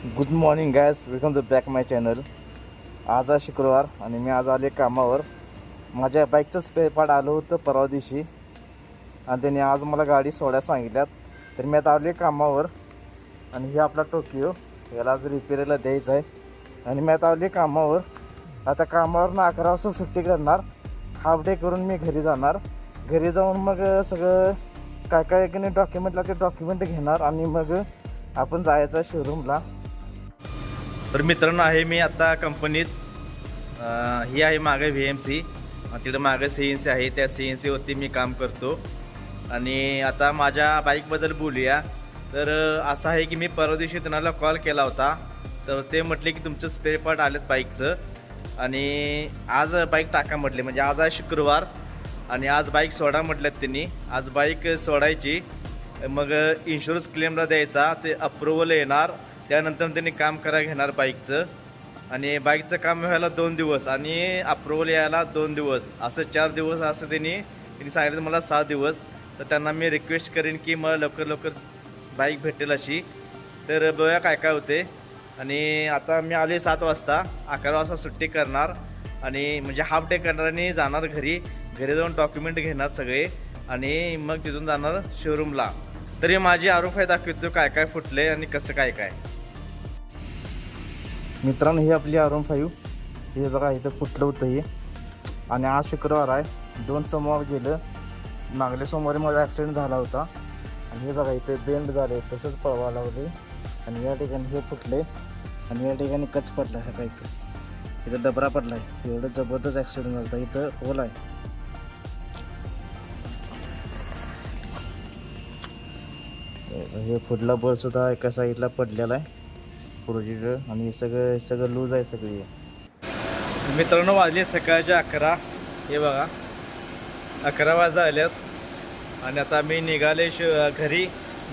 Good morning guys welcome to back my channel आज आहे शुक्रवार आणि मी आज आले कामावर. माझ्या बाईकचं स्पेअर पार्ट आलं होतं परवा दिवशी. आणि त्यांनी आज मला गाडी सोडायला सांगितल्यात. तर मी आता आले कामावर. आणि हे आपला टोकियो याला आज रिपेअरला द्यायचं आहे. आणि मी आता आले कामावर. आता कामावर ना अकरा वाजता सुट्टी करणार. हाफ डे करून मी घरी जाणार. घरी जाऊन मग सगळं काय काय की नाही डॉक्युमेंट लागते डॉक्युमेंट घेणार. आणि मग आपण जायचं शोरूमला तर मित्रांनो आहे मी आता कंपनीत ही आहे मागे व्ही एम सी तिकडे मागे सी एन सी आहे. त्या सी एन सीवरती मी काम करतो. आणि आता माझ्या बाईकबद्दल बोलूया. तर असं आहे की मी परवा दिवशी त्यांना कॉल केला होता. तर ते म्हटले की तुमचं स्पेअर पार्ट आलेत बाईकचं आणि आज बाईक टाका म्हटले. म्हणजे आज आहे शुक्रवार. आणि आज बाईक सोडा म्हटल्यात त्यांनी. आज बाईक सोडायची. मग इन्शुरन्स क्लेमला द्यायचा. ते अप्रुव्हल येणार. त्यानंतर त्यांनी काम करा घेणार बाईकचं. आणि बाईकचं काम व्हायला दोन दिवस आणि अप्रुव्हल यायला दोन दिवस. असं चार दिवस असं त्यांनी त्यांनी सांगितलं मला सहा दिवस. तर त्यांना मी रिक्वेस्ट करेन की मला लवकर लवकर बाईक भेटेल अशी. तर बघा काय काय होते. आणि आता मी आले सात वाजता. अकरा वाजता सुट्टी करणार. आणि म्हणजे हाफ डे करणार आणि जाणार घरी. घरी जाऊन डॉक्युमेंट घेणार सगळे. आणि मग तिथून जाणार शोरूमला तरी माझी आरोप आहे दाखवतो काय काय फुटले आणि कसं काय काय. मित्रांनो ही आपली आर आरोम फाईव्ह हे बघा इथं फुटलं होतं हे. आणि आज शुक्रवार आहे. दोन सोमवार गेलं. मागल्या सोमवारी माझा ॲक्सिडेंट झाला होता. आणि हे बघा इथे बेंड झाले. तसंच पळवा लावले आणि या ठिकाणी हे फुटले. आणि या ठिकाणी कच पडला आहे का इथं इथं डबरा पडला आहे एवढं जबरदस्त ॲक्सिडेंट झाला होता. इथं होल आहे. हे फुटला बळ सुद्धा एका साईडला पडलेला आहे. प्रोजेक्टर आणि हे सगळं हे सगळं लूज आहे सगळी. मित्रांनो वाजले सकाळचे अकरा. हे बघा. अकरा वाजता आल्यात आणि आता मी निघाले श घरी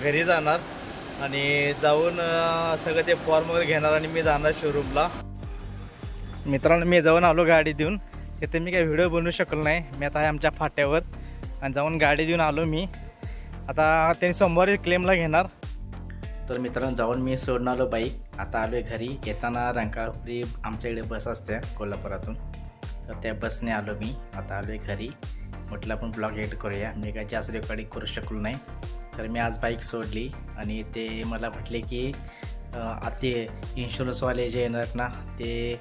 घरी जाणार. आणि जाऊन सगळं ते फॉर्म वगैरे घेणार आणि मी जाणार शोरूमला मित्रांनो मी जाऊन आलो गाडी देऊन. तिथे मी काही व्हिडिओ बनवू शकलो नाही. मी आता आहे आमच्या फाट्यावर. आणि जाऊन गाडी देऊन आलो मी. आता त्यांनी सोमवारी क्लेमला घेणार. तर मित्रांनो जाऊन मी सोडून आलो बाईक आता आलो आहे घरी. येताना रंकाळपुरी आमच्या इकडे बस असते कोल्हापुरातून. तर त्या बसने आलो मी. आता आलो आहे घरी. म्हटलं आपण ब्लॉग एडिट करूया. मी काय जास्त रेकॉर्डिंग करू शकलो नाही. तर मी आज बाईक सोडली आणि ते मला म्हटले की आ ते इन्शुरन्सवाले जे येणार ना ते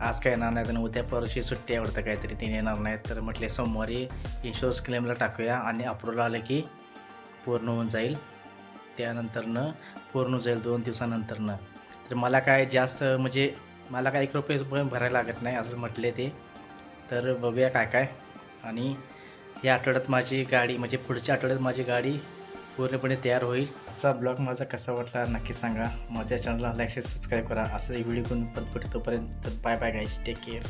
आज काय येणार नाही आणि उद्या परवाची सुट्टी आवडतं काहीतरी ते येणार नाही तर म्हटले सोमवारी इन्शुरन्स क्लेमला टाकूया आणि अप्रूव्हल आलं की पूर्ण होऊन जाईल. त्यानंतरनं पूर्ण जाईल दोन दिवसानंतरनं. तर मला काय जास्त म्हणजे मला काय एक रुपये पण भरायला लागत नाही असं म्हटले ते. तर बघूया काय काय. आणि या आठवड्यात माझी गाडी म्हणजे पुढच्या आठवड्यात माझी गाडी पूर्णपणे तयार होईल. आजचा ब्लॉग माझा कसा वाटला नक्की सांगा. माझ्या चॅनलला लाईक सबस्क्राईब करा. असं व्हिडिओ करून परत तोपर्यंत bye bye guys take care